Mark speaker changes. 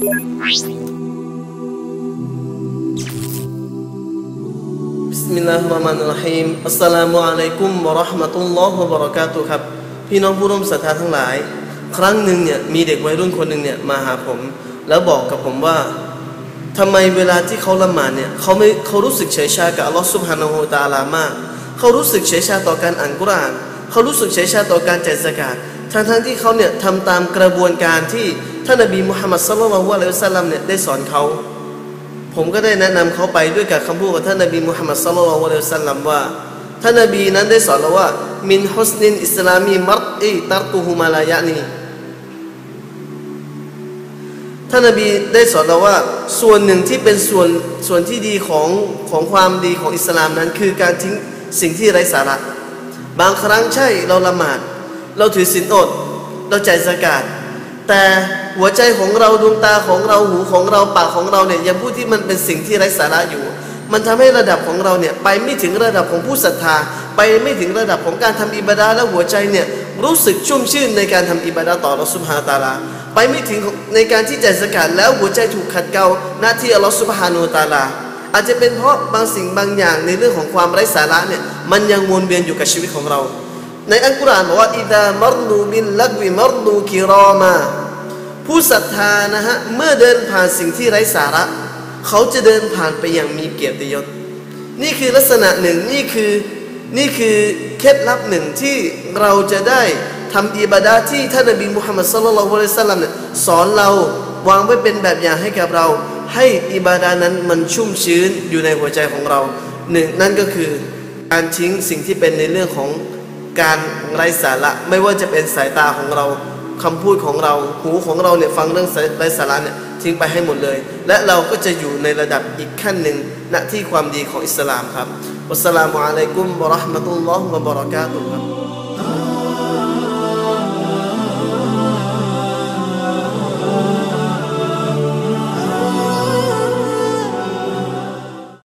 Speaker 1: บิสมิลลาฮิรเราะห์มานิรเราะฮีมอัสสลามุอะลัยกุมวะเราะห์มะตุลลอฮิวะบะเรครับ พี่น้องผู้ร่วมศรัทธาทั้งหลาย ครั้งหนึ่งเนี่ยมีเด็กวัยรุ่นคนหนึ่งเนี่ยมาหาผม แล้วบอกกับผมว่าทำไมเวลาที่เขาละหมาดเนี่ยเขาไม่เขารู้สึกเฉยชากับอัลลอฮฺสุบฮานาหูตาลามาก เขารู้สึกเฉยชาต่อการอ่านกุราน เขารู้สึกเฉยชาต่อการแจ่าสกาดทั้งทั้งที่เขาเนี่ยทำตามกระบวนการที่ ท่านนบีมุฮัมมัดศ็อลลัลลอฮุอะลัยฮิวะซัลลัมเนี่ยได้สอนเขาผมก็ได้แนะนำเขาไปด้วยกับคำพูดของท่านนบีมุฮัมมัดศ็อลลัลลอฮุอะลัยฮิวะซัลลัมว่าท่านนบีนั้นได้สอนเราว่ามินฮุสนินอิสลามีมัรอีตัรกุฮุมาลายะนีท่านนบีได้สอนเราว่าส่วนหนึ่งที่เป็นส่วนส่วนที่ดีของของความดีของอิสลามนั้น คือการทิ้งสิ่งที่ไร้สาระ บางครั้งใช่เราละหมาด เราถือศีลอด เราจ่ายสกาด แต่หัวใจของเราดวงตาของเราหูของเราปากของเราเนี่ยยังพูดที่มันเป็นสิ่งที่ไร้สาระอยู่ มันทำให้ระดับของเราเนี่ยไปไม่ถึงระดับของผู้ศรัทธา ไปไม่ถึงระดับของการทำอิบาดาและหัวใจเนี่ยรู้สึกชุ่มชื่นในการทำอิบาดาต่ออัลลอฮฺสุบฮานะฮูวะตาลาไปไม่ถึงในการที่จ่ายสกาดแล้วหัวใจถูกขัดเกลาหน้าที่อัลลอฮฺสุบฮานูตาลาอาจจะเป็นเพราะบางสิ่งบางอย่างในเรื่องของความไร้สาระเนี่ยมันยังวนเวียนอยู่กับชีวิตของเรา ในอัลกุรอานบอกว่าอิดามรดูบิลลักวิมรดูกิรอมา ผู้ศรัทธานะฮะเมื่อเดินผ่านสิ่งที่ไร้สาระ เขาจะเดินผ่านไปอย่างมีเกียรติยศ นี่คือลักษณะหนึ่งนี่คือนี่คือเคล็ดลับหนึ่งที่เราจะได้ทำอิบาดาที่ท่านนบีมุฮัมมัดสุลลัลฮุอะลัยฮิวะซัลลัมเนี่ยสอนเราวางไว้เป็นแบบอย่างให้กับเรา ให้อิบาดานั้นมันชุ่มชื้นอยู่ในหัวใจของเราหนึ่งนั่นก็คือการทิ้งสิ่งที่เป็นในเรื่องของการไร้สาระไม่ว่าจะเป็นสายตาของเรา คำพูดของเราหูของเราเนี่ยฟังเรื่องไร้สาระเนี่ยทิ้งไปให้หมดเลย และเราก็จะอยู่ในระดับอีกขั้นหนึ่งณที่ความดีของอิสลามครับอัสสลามุอะลัยกุมบะราะห์มะตุลลอฮ์วะบะเราะกาตุฮ์ครับ